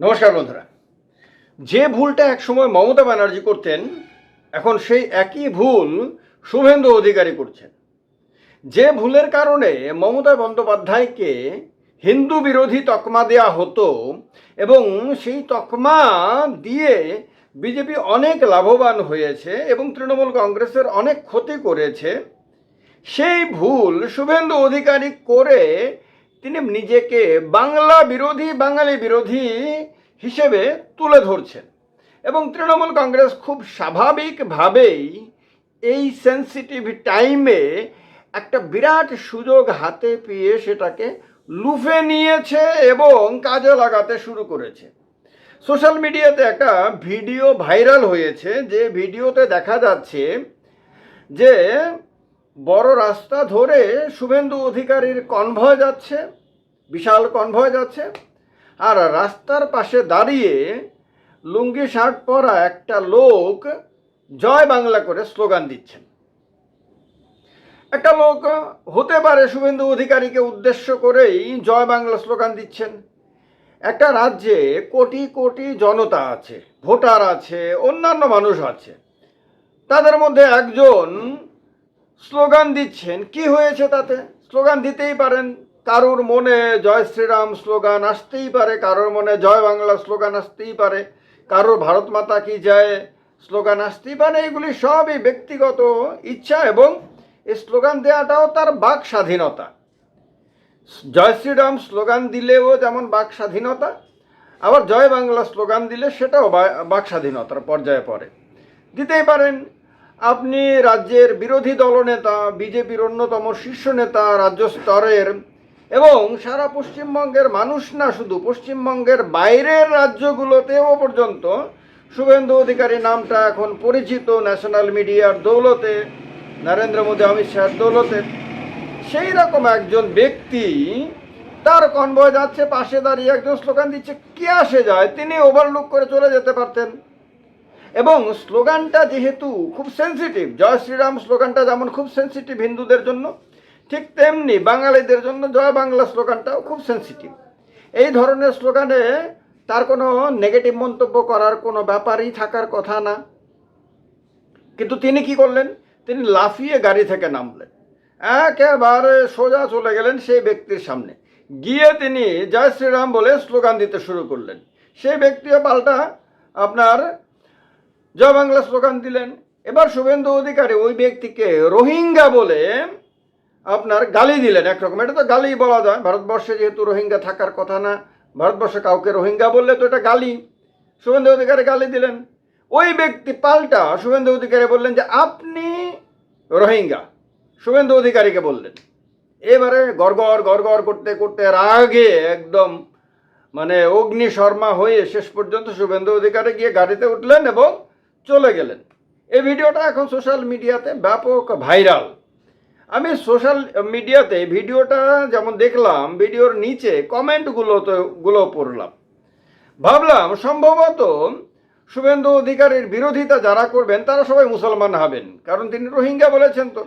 নমস্কার বন্ধুরা। যে ভুলটা একসময় মমতা ব্যানার্জি করতেন, এখন সেই একই ভুল শুভেন্দু অধিকারী করছেন। যে ভুলের কারণে মমতা বন্দ্যোপাধ্যায়কে হিন্দু বিরোধী তকমা দেওয়া হতো এবং সেই তকমা দিয়ে বিজেপি অনেক লাভবান হয়েছে এবং তৃণমূল কংগ্রেসের অনেক ক্ষতি করেছে, সেই ভুল শুভেন্দু অধিকারী করে তিনি নিজেকে বাংলা বিরোধী, বাঙালি বিরোধী হিসেবে তুলে ধরছেন। এবং তৃণমূল কংগ্রেস খুব স্বাভাবিকভাবেই এই সেন্সিটিভ টাইমে একটা বিরাট সুযোগ হাতে পেয়ে সেটাকে লুফে নিয়েছে এবং কাজে লাগাতে শুরু করেছে। সোশ্যাল মিডিয়াতে একটা ভিডিও ভাইরাল হয়েছে, যে ভিডিওতে দেখা যাচ্ছে যে বড় রাস্তা ধরে শুভেন্দু অধিকারীর কনভয় যাচ্ছে, বিশাল কনভয় যাচ্ছে, আর রাস্তার পাশে দাঁড়িয়ে লুঙ্গি, শার্ট পরা একটা লোক জয় বাংলা করে স্লোগান দিচ্ছেন। একটা লোক হতে পারে শুভেন্দু অধিকারীকে উদ্দেশ্য করেই জয় বাংলা স্লোগান দিচ্ছেন। একটা রাজ্যে কোটি কোটি জনতা আছে, ভোটার আছে, অন্যান্য মানুষ আছে। তাদের মধ্যে একজন স্লোগান দিচ্ছেন। কি হয়েছে তাতে? স্লোগান দিতেই পারেন, কারোর মনে জয় শ্রীরাম স্লোগান আসতেই পারে, কারোর মনে জয় বাংলা স্লোগান আসতেই পারে, কারোর ভারত মাতা কি জয় স্লোগান আসতেই পারে, এগুলি সবই ব্যক্তিগত ইচ্ছা এবং এই স্লোগান দেওয়াটাও তার বাক স্বাধীনতা। জয় শ্রীরাম স্লোগান দিলেও যেমন বাক স্বাধীনতা, আবার জয় বাংলা স্লোগান দিলে সেটাও বাক স্বাধীনতার পর্যায়ে পড়ে। দিতেই পারেন আপনি রাজ্যের বিরোধী দলনেতা বিজেপির অন্যতম শীর্ষ নেতা রাজ্য স্তরের এবং সারা পশ্চিমবঙ্গের মানুষ না, শুধু পশ্চিমবঙ্গের বাইরের রাজ্যগুলোতেও পর্যন্ত শুভেন্দু অধিকারী নামটা এখন পরিচিত ন্যাশনাল মিডিয়ার দৌলতে, নরেন্দ্র মোদী, অমিত শাহের দৌলতে। সেই রকম একজন ব্যক্তি তার কনভয় যাচ্ছে, পাশে দাঁড়িয়ে একজন স্লোগান দিচ্ছে, কে আসে যায়? তিনি ওভারলুক করে চলে যেতে পারতেন। এবং স্লোগানটা যেহেতু খুব সেন্সিটিভ জয় শ্রীরাম স্লোগানটা যেমন খুব সেন্সিটিভ হিন্দুদের জন্য, ঠিক তেমনি বাঙালিদের জন্য জয় বাংলা স্লোগানটাও খুব সেন্সিটিভ এই ধরনের স্লোগানে তার কোনো নেগেটিভ মন্তব্য করার কোনো ব্যাপারই থাকার কথা না। কিন্তু তিনি কি করলেন? তিনি লাফিয়ে গাড়ি থেকে নামলেন। একেবারে সোজা চলে গেলেন সেই ব্যক্তির সামনে। গিয়ে তিনি জয় শ্রীরাম বলে স্লোগান দিতে শুরু করলেন। সেই ব্যক্তিও পাল্টা আপনার জয় বাংলা স্লোগান দিলেন। এবার শুভেন্দু অধিকারী ওই ব্যক্তিকে রোহিঙ্গা বলে আপনার গালি দিলেন একরকম। এটা তো গালি বলা যায়। ভারতবর্ষে যেহেতু রোহিঙ্গা থাকার কথা না, ভারতবর্ষে কাউকে রোহিঙ্গা বললে তো এটা গালি। শুভেন্দু অধিকারী গালি দিলেন। ওই ব্যক্তি পাল্টা শুভেন্দু অধিকারী বললেন যে, আপনি রোহিঙ্গা। শুভেন্দু অধিকারীকে বললেন। এবারে গড়গড় গড়গড় করতে করতে রাগে একদম মানে অগ্নি শর্মা হয়ে শেষ পর্যন্ত শুভেন্দু অধিকারী গিয়ে গাড়িতে উঠলেন এবং চলে গেলেন। এই ভিডিওটা এখন সোশ্যাল মিডিয়াতে ব্যাপক ভাইরাল আমি সোশ্যাল মিডিয়াতে ভিডিওটা যেমন দেখলাম, ভিডিওর নিচে কমেন্টগুলো তো গুলো পড়লাম। ভাবলাম সম্ভবত শুভেন্দু অধিকারীর বিরোধিতা যারা করবেন, তারা সবাই মুসলমান হবেন, কারণ তিনি রোহিঙ্গা বলেছেন তো।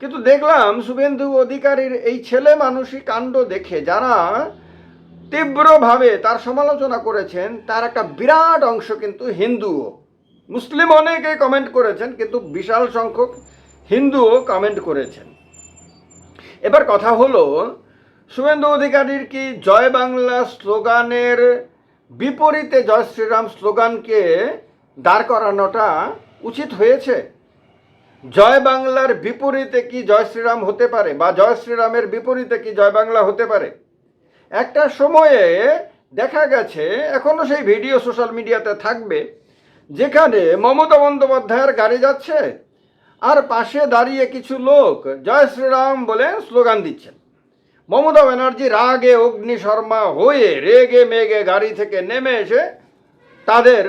কিন্তু দেখলাম শুভেন্দু অধিকারীর এই ছেলে মানুষই কাণ্ড দেখে, যারা তীব্রভাবে তার সমালোচনা করেছেন, তার একটা বিরাট অংশ কিন্তু হিন্দুও। মুসলিম অনেকে কমেন্ট করেছেন, কিন্তু বিশাল সংখ্যক হিন্দুও কমেন্ট করেছেন। এবার কথা হলো, শুভেন্দু অধিকারীর কি জয় বাংলা স্লোগানের বিপরীতে জয় শ্রীরাম স্লোগানকে দাঁড় করানোটা উচিত হয়েছে? জয় বাংলার বিপরীতে কি জয় শ্রীরাম হতে পারে বা জয় শ্রীরামের বিপরীতে কি জয় বাংলা হতে পারে? একটা সময়ে দেখা গেছে, এখনও সেই ভিডিও সোশ্যাল মিডিয়াতে থাকবে। যেখানে মমতা বন্দ্যোপাধ্যায়ের গাড়ি যাচ্ছে, আর পাশে দাঁড়িয়ে কিছু লোক জয় শ্রীরাম বলে স্লোগান দিচ্ছেন। মমতা ব্যানার্জি রাগে, অগ্নি শর্মা হয়ে রেগে মেগে গাড়ি থেকে নেমে এসে তাদের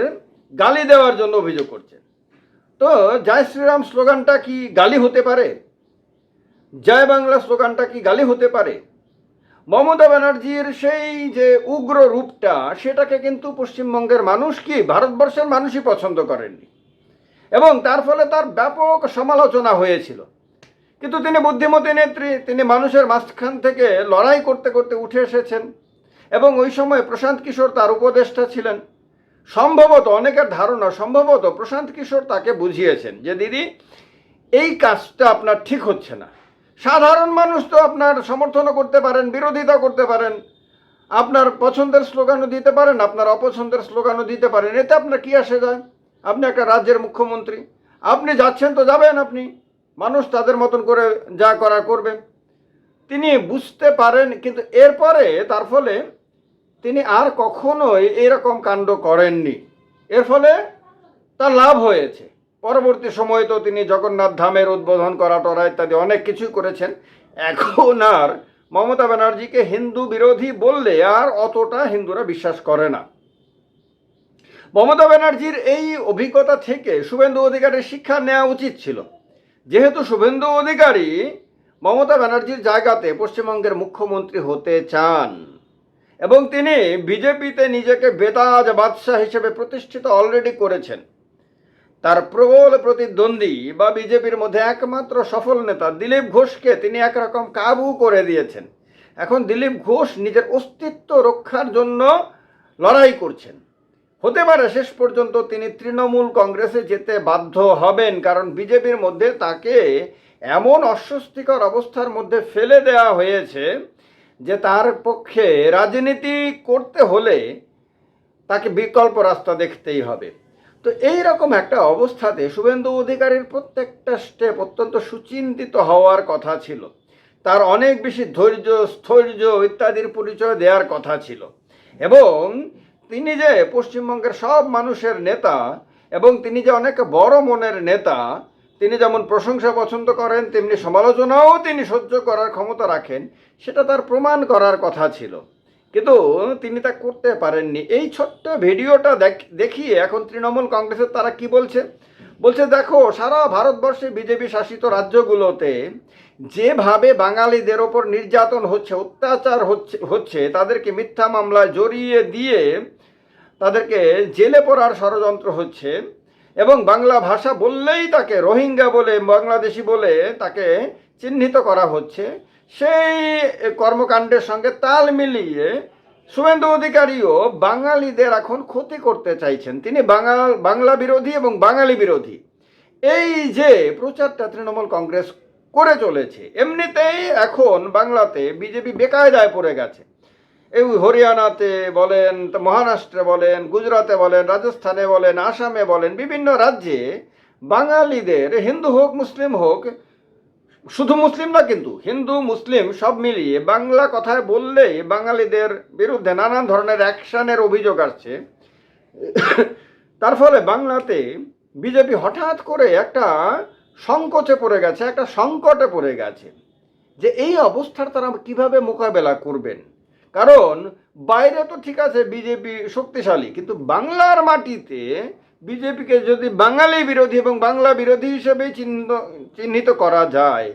গালি দেওয়ার জন্য অভিযোগ করছেন। তো জয় শ্রীরাম স্লোগানটা কি গালি হতে পারে? জয় বাংলা স্লোগানটা কি গালি হতে পারে? মমতা ব্যানার্জির সেই যে উগ্র রূপটা, সেটাকে কিন্তু পশ্চিমবঙ্গের মানুষ কি ভারতবর্ষের মানুষই পছন্দ করেননি। এবং তার ফলে তার ব্যাপক সমালোচনা হয়েছিল। কিন্তু তিনি বুদ্ধিমতী নেত্রী, তিনি মানুষের মাঝখান থেকে লড়াই করতে করতে উঠে এসেছেন। এবং ওই সময় প্রশান্ত কিশোর তার উপদেষ্টা ছিলেন। সম্ভবত অনেকের ধারণা, সম্ভবত প্রশান্ত কিশোর তাকে বুঝিয়েছেন যে, দিদি, এই কাজটা আপনার ঠিক হচ্ছে না। সাধারণ মানুষ তো আপনার সমর্থনও করতে পারেন, বিরোধিতা করতে পারেন। আপনার পছন্দের স্লোগানও দিতে পারেন, আপনার অপছন্দের স্লোগানও দিতে পারেন। এতে আপনার কি আসে যায়? আপনি একটা রাজ্যের মুখ্যমন্ত্রী, আপনি যাচ্ছেন তো যাবেন আপনি। মানুষ তাদের মতন করে যা করা করবেন তিনি বুঝতে পারেন, কিন্তু এরপরে, তার ফলে তিনি আর কখনোই এরকম কাণ্ড করেননি। এর ফলে তার লাভ হয়েছে। পরবর্তী সময়ে তো তিনি জগন্নাথ ধামের উদ্বোধন করা টরা ইত্যাদি অনেক কিছুই করেছেন। এখন আর মমতা ব্যানার্জিকে হিন্দু বিরোধী বললে আর অতটা হিন্দুরা বিশ্বাস করে না। মমতা ব্যানার্জির এই অভিজ্ঞতা থেকে শুভেন্দু অধিকারীর শিক্ষা নেওয়া উচিত ছিল। যেহেতু শুভেন্দু অধিকারী মমতা ব্যানার্জির জায়গাতে পশ্চিমবঙ্গের মুখ্যমন্ত্রী হতে চান এবং তিনি বিজেপিতে নিজেকে বেতাজ বাদশাহ হিসেবে প্রতিষ্ঠিত অলরেডি করেছেন। তার প্রবল প্রতিদ্বন্দ্বী বা বিজেপির মধ্যে একমাত্র সফল নেতা দিলীপ ঘোষকে তিনি একরকম কাবু করে দিয়েছেন। এখন দিলীপ ঘোষ নিজের অস্তিত্ব রক্ষার জন্য লড়াই করছেন। হতে পারে শেষ পর্যন্ত তিনি তৃণমূল কংগ্রেসে যেতে বাধ্য হবেন, কারণ বিজেপির মধ্যে তাকে এমন অস্বস্তিকর অবস্থার মধ্যে ফেলে দেওয়া হয়েছে যে তার পক্ষে রাজনীতি করতে হলে তাকে বিকল্প রাস্তা দেখতেই হবে। তো এই রকম একটা অবস্থাতে শুভেন্দু অধিকারীর প্রত্যেকটা স্টেপ অত্যন্ত সুচিন্তিত হওয়ার কথা ছিল। তার অনেক বেশি ধৈর্য, স্থৈর্য ইত্যাদির পরিচয় দেওয়ার কথা ছিল। এবং তিনি যে পশ্চিমবঙ্গের সব মানুষের নেতা এবং তিনি যে অনেক বড় মনের নেতা, তিনি যেমন প্রশংসা পছন্দ করেন, তেমনি সমালোচনাও তিনি সহ্য করার ক্ষমতা রাখেন, সেটা তার প্রমাণ করার কথা ছিল। কিন্তু তিনি তা করতে পারেননি। এই ছোট্ট ভিডিওটা দেখ- দেখিয়ে এখন তৃণমূল কংগ্রেসের তারা কি বলছে? বলছে, দেখো, সারা ভারতবর্ষে বিজেপি শাসিত রাজ্যগুলোতে যেভাবে বাঙালিদের ওপর নির্যাতন হচ্ছে, অত্যাচার হচ্ছে হচ্ছে, তাদেরকে মিথ্যা মামলায় জড়িয়ে দিয়ে তাদেরকে জেলে পড়ার ষড়যন্ত্র হচ্ছে এবং বাংলা ভাষা বললেই তাকে রোহিঙ্গা বলে, বাংলাদেশি বলে তাকে চিহ্নিত করা হচ্ছে। সেই কর্মকাণ্ডের সঙ্গে তাল মিলিয়ে শুভেন্দু অধিকারীও বাঙালিদের এখন ক্ষতি করতে চাইছেন। তিনি বাঙাল, বাংলা বিরোধী এবং বাঙালি বিরোধী। এই যে প্রচারটা তৃণমূল কংগ্রেস করে চলেছে, এমনিতেই এখন বাংলাতে বিজেপি বেকায়দায় পড়ে গেছে। এই হরিয়ানাতে বলেন, মহারাষ্ট্রে বলেন, গুজরাতে বলেন, রাজস্থানে বলেন, আসামে বলেন, বিভিন্ন রাজ্যে বাঙালিদের, হিন্দু হোক, মুসলিম হোক শুধু মুসলিম না কিন্তু হিন্দু, মুসলিম সব মিলিয়ে বাংলা কথায় বললেই বাঙালিদের বিরুদ্ধে নানান ধরনের অ্যাকশনের অভিযোগ আসছে। তার ফলে বাংলাতে বিজেপি হঠাৎ করে একটা সংকোচে পড়ে গেছে, একটা সংকটে পড়ে গেছে যে এই অবস্থার তারা কীভাবে মোকাবেলা করবেন? কারণ বাইরে তো ঠিক আছে, বিজেপি শক্তিশালী, কিন্তু বাংলার মাটিতে বিজেপিকে যদি বাঙালি বিরোধী এবং বাংলা বিরোধী হিসেবে চিহ্নিত করা যায়,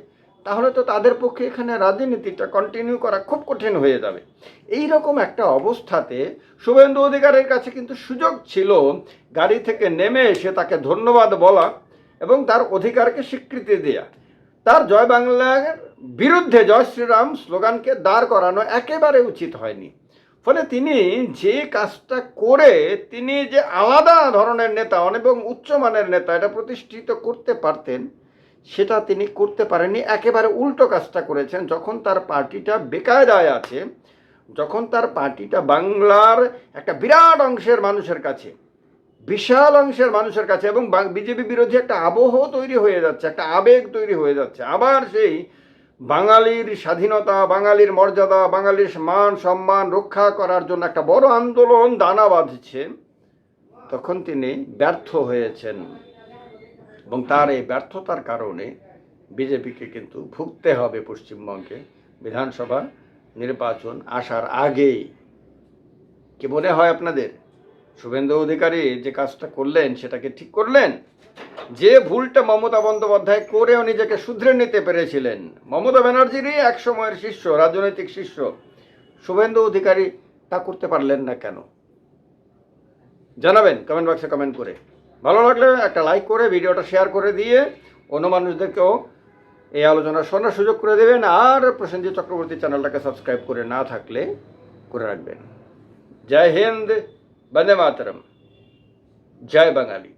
তাহলে তো তাদের পক্ষে এখানে রাজনীতিটা কন্টিনিউ করা খুব কঠিন হয়ে যাবে। এই রকম একটা অবস্থাতে শুভেন্দু অধিকারের কাছে কিন্তু সুযোগ ছিল গাড়ি থেকে নেমে এসে তাকে ধন্যবাদ বলা এবং তার অধিকারকে স্বীকৃতি দেয়া। তার জয় বাংলার বিরুদ্ধে জয় শ্রীরাম স্লোগানকে দাঁড় করানো একেবারে উচিত হয়নি। ফলে তিনি যে কাজটা করে তিনি যে আলাদা ধরনের নেতা, এবং উচ্চমানের নেতা এটা প্রতিষ্ঠিত করতে পারতেন, সেটা তিনি করতে পারেননি। একেবারে উল্টো কাজটা করেছেন। যখন তার পার্টিটা বেকায়দায় আছে, যখন তার পার্টিটা বাংলার একটা বিরাট অংশের মানুষের কাছে, বিশাল অংশের মানুষের কাছে, এবং বিজেপি বিরোধী একটা আবহ তৈরি হয়ে যাচ্ছে, একটা আবেগ তৈরি হয়ে যাচ্ছে, আবার সেই বাঙালির স্বাধীনতা, বাঙালির মর্যাদা, বাঙালির মান, সম্মান রক্ষা করার জন্য একটা বড় আন্দোলন দানা বাঁধছে। তখন তিনি ব্যর্থ হয়েছেন এবং তার এই ব্যর্থতার কারণে বিজেপিকে কিন্তু ভুগতে হবে পশ্চিমবঙ্গে। বিধানসভা নির্বাচন আসার আগেই। কি মনে হয় আপনাদের? শুভেন্দু অধিকারী যে কাজটা করলেন সেটাকে ঠিক করলেন? যে ভুলটা মমতা বন্দ্যোপাধ্যায় করেও নিজেকে শুধরে নিতে পেরেছিলেন। মমতা ব্যানার্জিরই এক সময়ের শিষ্য, রাজনৈতিক শিষ্য। শুভেন্দু অধিকারী তা করতে পারলেন না কেন? জানাবেন কমেন্ট বক্সে কমেন্ট করে। ভালো লাগলে একটা লাইক করে, ভিডিওটা শেয়ার করে দিয়ে অন্য মানুষদেরকেও এই আলোচনা শোনার সুযোগ করে দেবেন। আর প্রসেনজিৎ চক্রবর্তী চ্যানেলটাকে সাবস্ক্রাইব করে না থাকলে করে রাখবেন। জয় হিন্দ, বন্দে মাতরম। জয় বাঙালি।